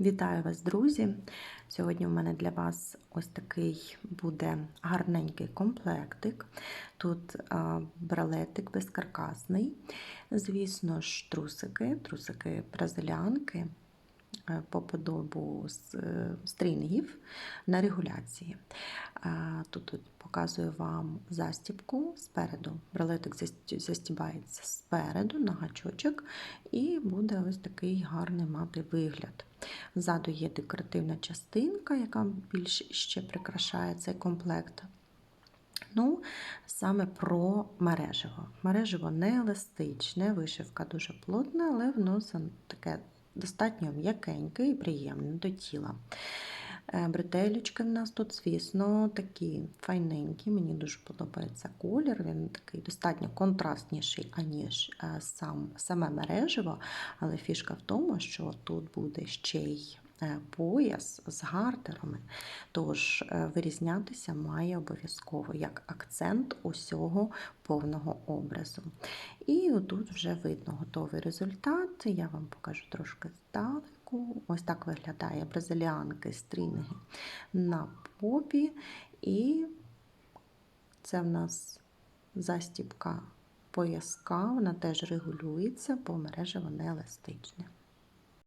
Вітаю вас, друзі! Сьогодні у мене для вас ось такий буде гарненький комплектик. Тут бралетик безкаркасний, звісно ж, трусики, трусики бразилянки е, по подобу е, стрінгів на регуляції. Тут, тут показую вам застібку спереду. Бралетик застібається спереду на гачочок, і буде ось такий гарний мати вигляд. Ззаду є декоративна частинка, яка більш ще прикрашає цей комплект. Ну, саме про мережево. Мережево не еластичне, вишивка дуже плотна, але воно таке достатньо м'якеньке і приємне до тіла. Е, Бретелечки в нас тут, звісно, такі файненькі. Мені дуже подобається колір. Він такий достатньо контрастніший, аніж е, сам, саме мережево. Але фішка в тому, що тут буде ще й пояс з гартерами. Тож е, вирізнятися має обов'язково як акцент усього повного образу. І тут вже видно готовий результат. Я вам покажу трошки здалеку. Ось так виглядає бразиліанки стрінги на попі. І це в нас застібка пояска, вона теж регулюється, бо мережево не еластичне.